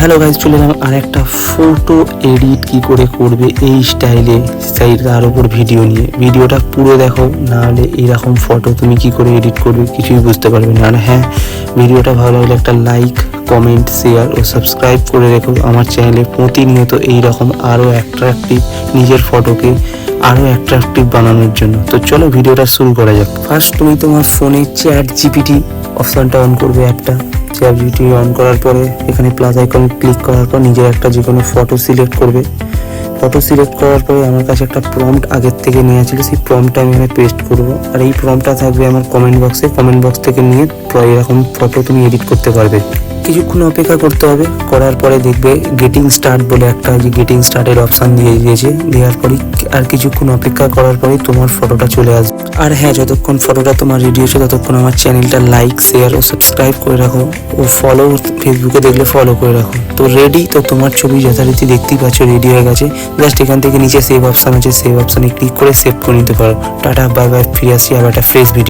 Hello guys চলে এলাম আর একটা ফটো এডিট কি করে করবে এই স্টাইলে সেই তার উপর ভিডিও নিয়ে। ভিডিওটা পুরো দেখো, নাহলে এইরকম ফটো তুমি কি করে এডিট করবে কিছুই বুঝতে পারবে না। আর হ্যাঁ ভিডিওটা ভালো লাগলে একটা লাইক কমেন্ট শেয়ার ও সাবস্ক্রাইব করে রেখো। আমার চ্যানেলে প্রতিনিয়ত এইরকম আরও অ্যাট্রাকটিভ নিজের ফটোকে আরও অ্যাট্রাকটিভ বানানোর জন্য। তো চলো ভিডিওটা শুরু করা যাক। ফার্স্ট তুমি তোমার ফোনে চ্যাট জিপিটি অপশনটা অন করবে একটা। জিপিটি অন করার পরে এখানে প্লাস আইকন ক্লিক করার পর নিজের একটা যে কোনো ফটো সিলেক্ট করবে। ফটো সিলেক্ট করার পরে আমার কাছে একটা প্রম্পট আগের থেকে নিয়ে ছিল, সেই প্রম্পটটা আমি এখানে পেস্ট করব। আর এই প্রম্পটটা থাকবে আমার কমেন্ট বক্সে কমেন্ট বক্স থেকে নিয়ে এরকম ফটো তুমি এডিট করতে পারবে। কিছুক্ষণ অপেক্ষা করতে হবে। করার পরে দেখবে গেটিং স্টার্ট বলে একটা যে গেটিং স্টার্টের অপশান দিয়ে দিয়েছে দেওয়ার পরে আর কিছুক্ষণ অপেক্ষা করার পরে তোমার ফটোটা চলে আসবে। আর হ্যাঁ যতক্ষণ ফটোটা তোমার রেডি হচ্ছে ততক্ষণ আমার চ্যানেলটা লাইক শেয়ার ও সাবস্ক্রাইব করে রাখো। ও ফলো ফেসবুকে দেখলে ফলো করে রাখো। তো রেডি তো তোমার ছবি যথারীতি দেখতেই পাচ্ছ রেডি হয়ে গেছে। জাস্ট এখান থেকে নিচে সেভ অপশান আছে সেভ অপশানে ক্লিক করে সেভ করে নিতে পারো। টাটা বাই বাই ফিরে আসছি আবার একটা ফ্রেশ ভিডিও